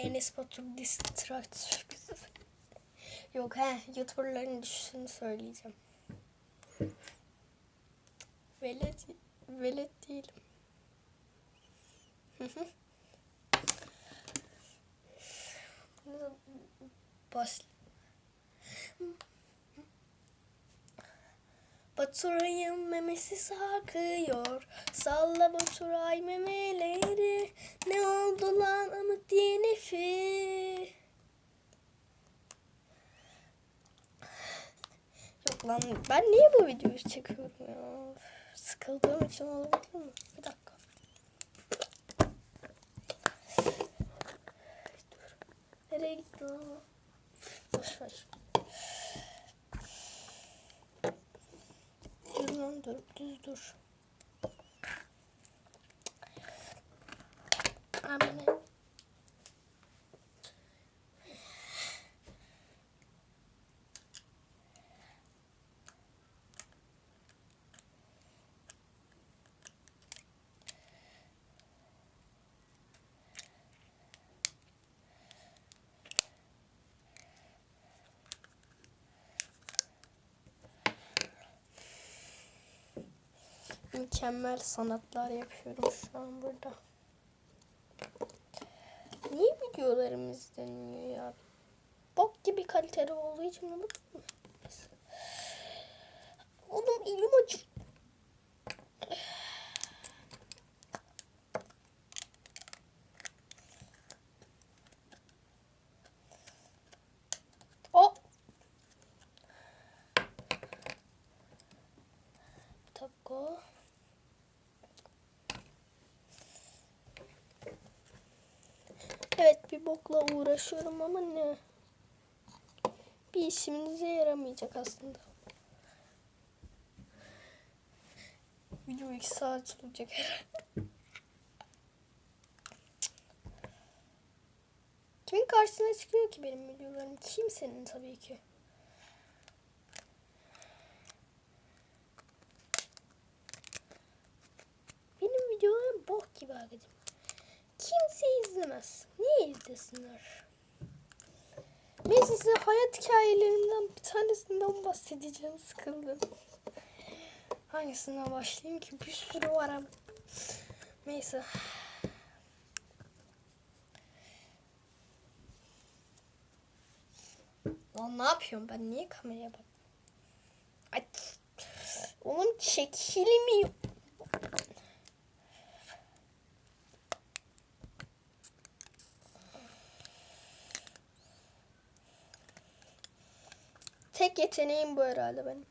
Enes Batur distract. Yok he YouTuber'ların düşüşünü söyleyeceğim. Velet, velet değilim. Hı Baturay'ın memesi sarkıyor. Salla Baturay memeleri. Ne oldu lan amık DNF'i? Yok lan ben niye bu videoyu çekiyorum ya? Sıkıldığım için olabilir mi? Bir dakika. Dur. Nereye gitti lan? Boş ver. Lan dur. Düz dur. Mükemmel sanatlar yapıyorum şu an burada. Niye videolarım izlenmiyor ya? Bok gibi kaliteli olduğu için mi? Oğlum elim acır. O. Bir Evet bir bokla uğraşıyorum ama ne? Bir işimize yaramayacak aslında. Video 2 saat sürecek herhalde. Kimin karşısına çıkıyor ki benim videolarım? Kimsenin tabii ki. Benim videolarım bok gibi arkadaşım. Kimse izlemez. Niye izlesinler? Ben size hayat hikayelerinden bir tanesinden bahsedeceğim. Sıkıldım. Hangisinden başlayayım ki? Bir sürü var ama. Neyse. Lan ne yapıyorum ben? Niye kameraya bak? Ay. Oğlum çekilmiyor. Tek yeteneğim bu herhalde benim.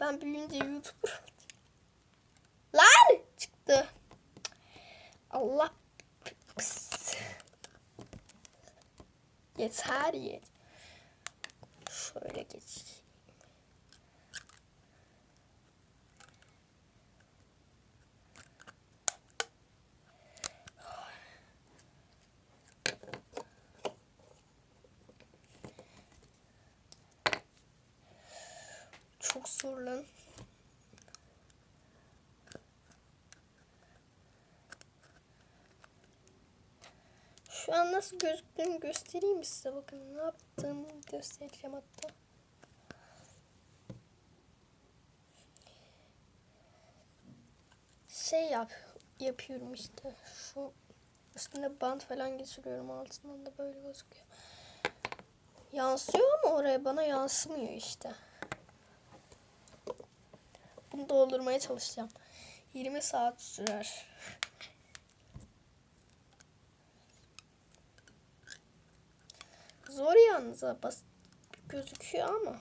Ben büyüyünce YouTuber Lan çıktı. Allah pis. Yeter yet. Şöyle geç. Çok zor lan. Şu an nasıl gözüktüğünü göstereyim size? Bakın ne yaptığımı göstereceğim hatta. Şey yap, yapıyorum işte. Şu üstüne bant falan geçiriyorum altından da böyle gözüküyor. Yansıyor ama oraya bana yansımıyor işte. Doldurmaya çalışacağım. 20 saat sürer. Zor yalnız basit gözüküyor ama.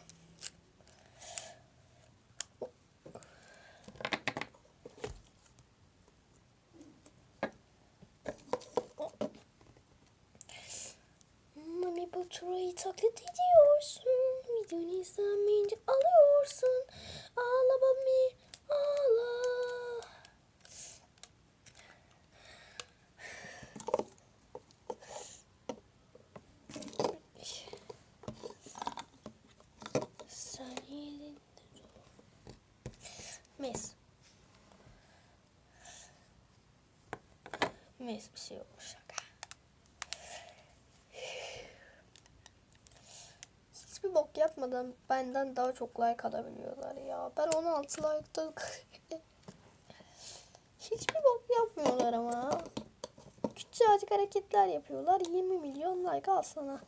Mami Batura'yı taklit ediyorsun. Videonu izlenmeyince alıyorsun. Mes. Neyse bir şey olmuş şaka. Hiçbir bok yapmadan benden daha çok like alabiliyorlar ya. Ben 16 like'da hiçbir bok yapmıyorlar ama. Küçücük hareketler yapıyorlar. 20 milyon like al sana.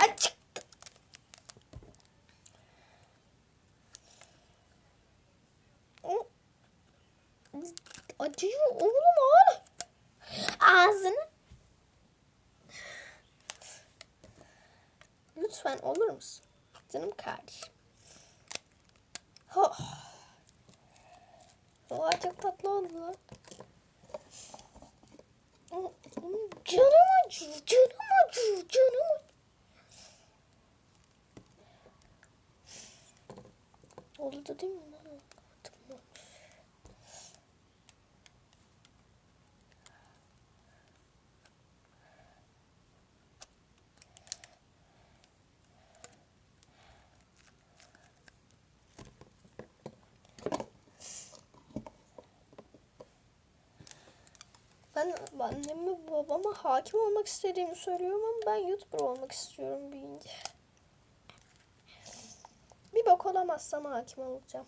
Açık. O- Acıyor oğlum oğlum. Ağzını. Lütfen olur musun? Canım kardeşim. Oh. Oha çok tatlı oldu. Canım acıyor, canım acıyor, canım acıyor. Oldu değil mi lan? Tamam. Ben anneme babama hakim olmak istediğimi söylüyorum ama ben YouTuber olmak istiyorum büyüyünce. Bir bak olamazsam hakim olacağım.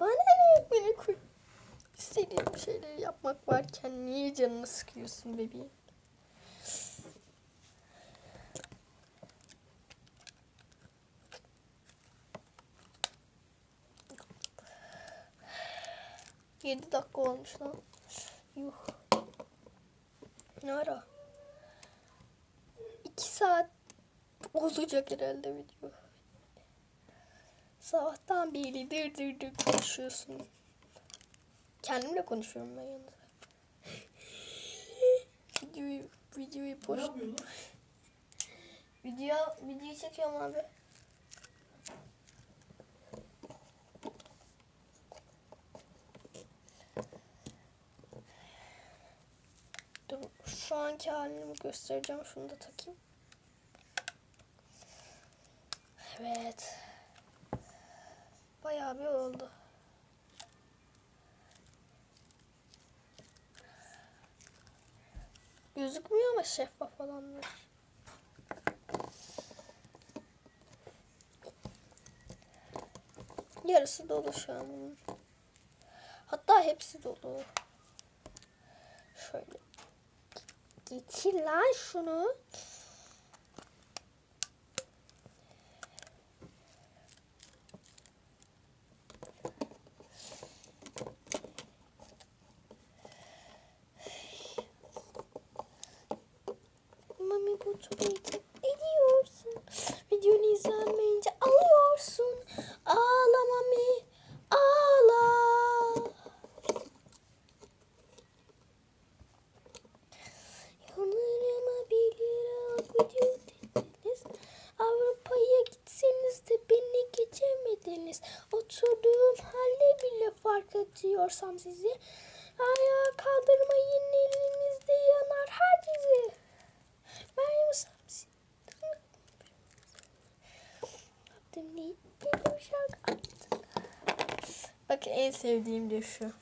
Bana ne beni koy. İstediğim şeyleri yapmak varken niye canını sıkıyorsun bebeğim? Yedi dakika olmuş lan. Yuh. Ne ara? İki saat olacak herhalde video. Sabahtan beri dır dır dır konuşuyorsun. Kendimle konuşuyorum ben yalnız. videoyu, videoyu post... Video, videoyu çekiyorum abi. Dur şu anki halimi göstereceğim. Şunu da takayım. Evet. Bayağı bir oldu. Gözükmüyor ama şeffaf falandır. Yarısı dolu şu an. Hatta hepsi dolu. Şöyle. Geçir lan şunu. Mami bu çok eğitim ediyorsun. Videonu izlenmeyince alıyorsun. Ağla mami. Ağla. Yanlarıma bir lira video dediniz. Avrupa'ya gitseniz de beni geçemediniz. Oturduğum halde bile fark atıyorsam sizi. Ayağa kaldırmayın elinizde yanar her dizi. Meryem Samsi. Yaptım değil. Bir şarkı attım. Bak en sevdiğim de şu.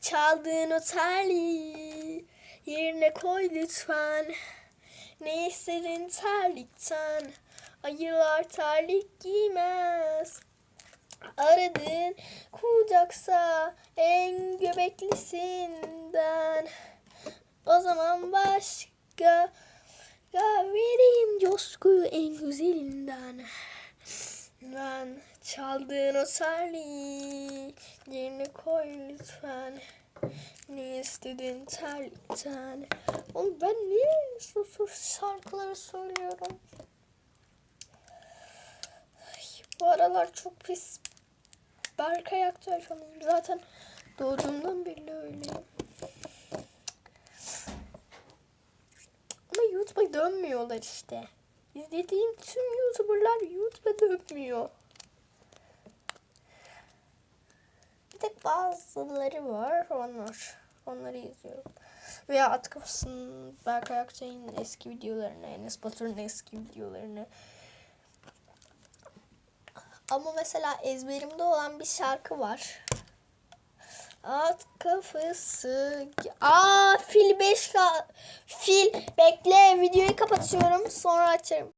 Çaldığın o terliği yerine koy lütfen. Ne istedin terlikten? Ayılar terlik giymez. Aradığın kucaksa en göbeklisinden. O zaman başka vereyim coşkuyu en güzelinden. Ben çaldığın o terliği yerine koy lütfen. Ne istedin terlikten? Oğlum ben niye susur şarkıları söylüyorum? Bu aralar çok pis Berkay Aktör fanıyım. Zaten doğduğumdan beri öyleyim. Ama YouTube'a dönmüyorlar işte. İzlediğim tüm YouTuber'lar YouTube'a dönmüyor. Bir tek bazıları var. Onlar. Onları izliyorum. Veya at kafasının Berkay Aksay'ın eski videolarını, Enes Batur'un eski videolarını. Ama mesela ezberimde olan bir şarkı var. At kafası. Aa fil 5 Fil bekle videoyu kapatıyorum sonra açarım.